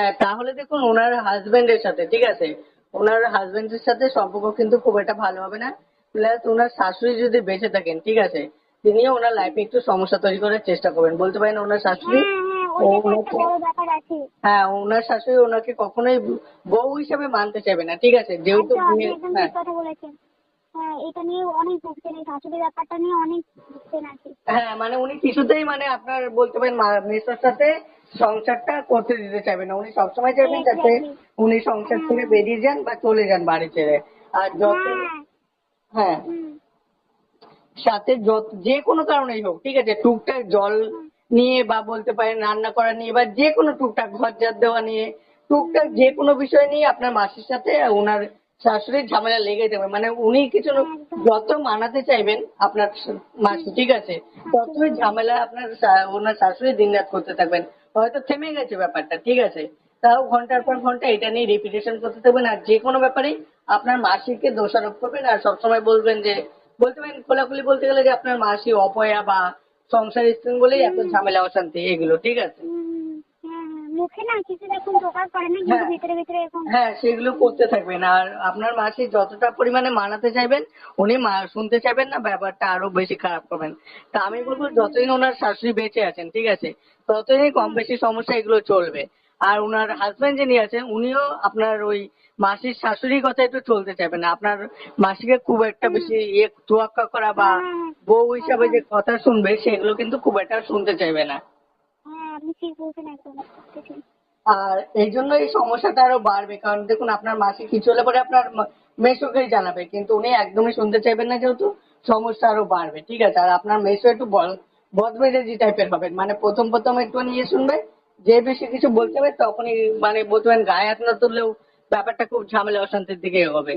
হ্যাঁ তাহলে দেখুন ওনার হাজবেন্ডের সাথে ঠিক আছে? ওনার হাজবেন্ডের সাথে সম্পর্ক কিন্তু খুব একটা ভালো হবে না। প্লাস ওনার শাশুড়ি যদি বেঁচে থাকেন ঠিক আছে? তিনি ওনার লাইফে একটু সমস্যা তৈরি করার চেষ্টা করবেন। বলতে পারেন ওনার শাশুড়ি হ্যাঁ হ্যাঁ হ্যাঁ ওনার শাশুড়ি ওনাকে কখনোই বউ হিসাবে মানতে চাইবে না ঠিক আছে? যেহেতু হ্যাঁ। বলেছেন। হ্যাঁ এটা নিয়ে অনেক ভুগছেন এই শাশুড়ি ব্যাপারটা নিয়ে অনেক ভুগছেন হ্যাঁ মানে উনি কিছুতেই মানে আপনার বলতে পারেন মেসোর সাথে সংসারটা করতে দিতে চাইবেন না। উনি সবসময় চাইবেন যাতে উনি সংসার থেকে বেরিয়ে যান বা চলে যান বাড়ি ছেড়ে। আর যত হ্যাঁ। সাথে যত যে কোনো কারণেই হোক ঠিক আছে? টুকটাক জল নিয়ে বা বলতে পারেন রান্না করা নিয়ে বা যে কোনো টুকটাক ঘর দেওয়া নিয়ে টুকটাক যে কোনো বিষয় নিয়ে আপনার মাসির সাথে ওনার শাশুড়ির ঝামেলা লেগে যাবে মানে উনি কিছু যত মানাতে চাইবেন আপনার মাসি ঠিক আছে ততই ঝামেলা আপনার ওনার শাশুড়ি দিন রাত করতে থাকবেন। হয়তো থেমে গেছে ব্যাপারটা ঠিক আছে। তাও ঘণ্টার পর ঘণ্টা এটা নিয়ে রিপিটেশন করতে থাকবেন আর যে কোনো ব্যাপারেই আপনার মাসিকে দোষারোপ করবেন আর সবসময় বলবেন যে বলতে পারেন খোলাখুলি বলতে গেলে যে আপনার মাসি অপয়া বা সংসার স্ত্রী বলেই এত ঝামেলা অশান্তি এগুলো ঠিক আছে। মুখে না কিছু এখন প্রকাশ করে না কিন্তু হ্যাঁ। ভিতরে ভিতরে এখন হ্যাঁ সেগুলো করতে থাকবেন। আর আপনার মাসি যতটা পরিমাণে মানাতে চাইবেন উনি শুনতে চাইবেন না ব্যাপারটা আরও বেশি খারাপ করবেন। তা আমি বলব যতদিন ওনার শাশুড়ি বেঁচে আছেন ঠিক আছে ততদিনই কম বেশি সমস্যা এগুলো চলবে। আর ওনার হাজবেন্ড যিনি আছেন উনিও আপনার ওই মাসির শাশুড়ির কথা একটু চলতে চাইবেন না। আপনার মাসিকে খুব একটা বেশি ইয়ে তোয়াক্কা করা বা বউ হিসাবে যে কথা শুনবে সেগুলো কিন্তু খুব একটা শুনতে চাইবে না। হ্যাঁ আপনি ঠিক বলছেন একদম আর এই জন্য এই সমস্যাটা আরও বাড়বে কারণ দেখুন আপনার মাসি কিছু হলে পরে আপনার মেসোকেই জানাবে কিন্তু উনি একদমই শুনতে চাইবেন না যেহেতু সমস্যা আরও বাড়বে ঠিক আছে? আর আপনার মেসো একটু বদমেজাজি টাইপের হবেন মানে প্রথম প্রথম একটু নিয়ে শুনবে যে বেশি কিছু বলতে হবে তখনই মানে বলতে গায়ে হাত না তুললেও ব্যাপারটা খুব ঝামেলা অশান্তির দিকে হবে।